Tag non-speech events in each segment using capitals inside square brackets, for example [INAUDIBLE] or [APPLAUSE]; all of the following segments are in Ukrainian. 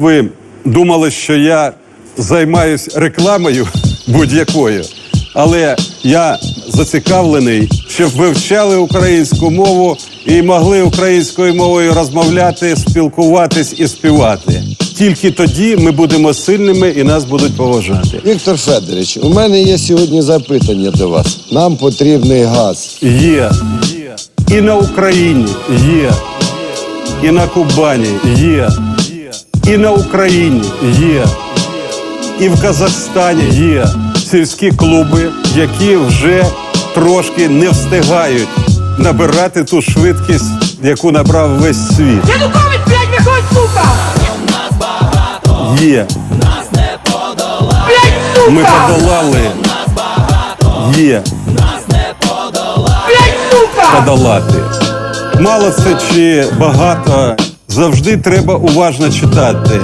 Ви думали, що я займаюсь рекламою [LAUGHS] будь-якою, але я зацікавлений, щоб вивчали українську мову і могли українською мовою розмовляти, спілкуватись і співати. Тільки тоді ми будемо сильними і нас будуть поважати. Віктор Федорович, у мене є сьогодні запитання до вас. Нам потрібний газ. Є, є. І на Україні є. І на Кубані є. І на Україні є. І в Казахстані є сільські клуби, які вже трошки не встигають набирати ту швидкість, яку набрав весь світ. Янукович, блядь, виходь, сука! Є. Блядь, сука! Ми подолали. Є. Блядь, сука! подолати. Мало це чи багато, завжди треба уважно читати.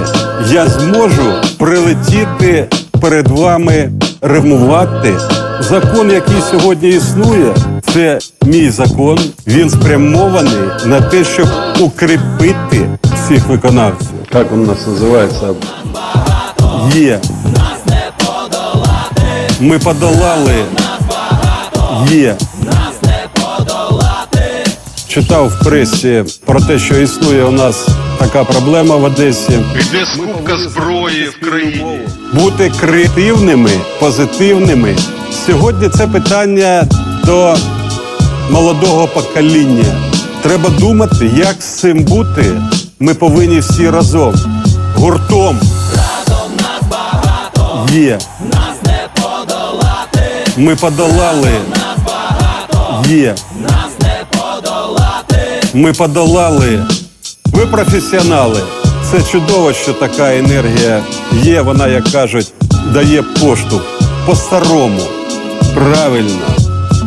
Я зможу прилетіти перед вами, ремувати. Закон, який сьогодні існує, це мій закон. Він спрямований на те, щоб укріпити всіх виконавців. Як він у нас називається? Є. Ми подолали. Є читав в пресі про те, що існує у нас така проблема в Одесі. Йде скупка зброї в країні. Бути креативними, позитивними. Сьогодні це питання до молодого покоління. Треба думати, як з цим бути. Ми повинні всі разом, гуртом. нас багато Є. Нас не подолати. Ми подолали. Нас багато Є. Ми подолали. Ви професіонали. Це чудово, що така енергія є. Вона, як кажуть, дає поштовх по-старому. Правильно.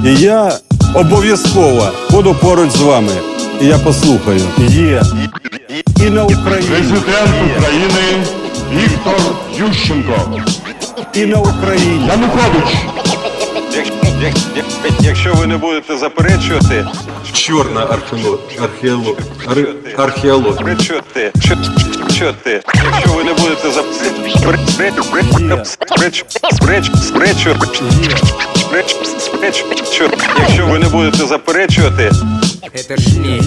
І я обов'язково буду поруч з вами. І я послухаю. Є. І на Україні. Президент України Віктор Ющенко. І на Україні. Янукович. Якщо ви не будете заперечувати, чорна археолог, археолог. ти? що ти? Якщо ви не будете заперечувати, якщо ви не будете заперечувати, це ж є.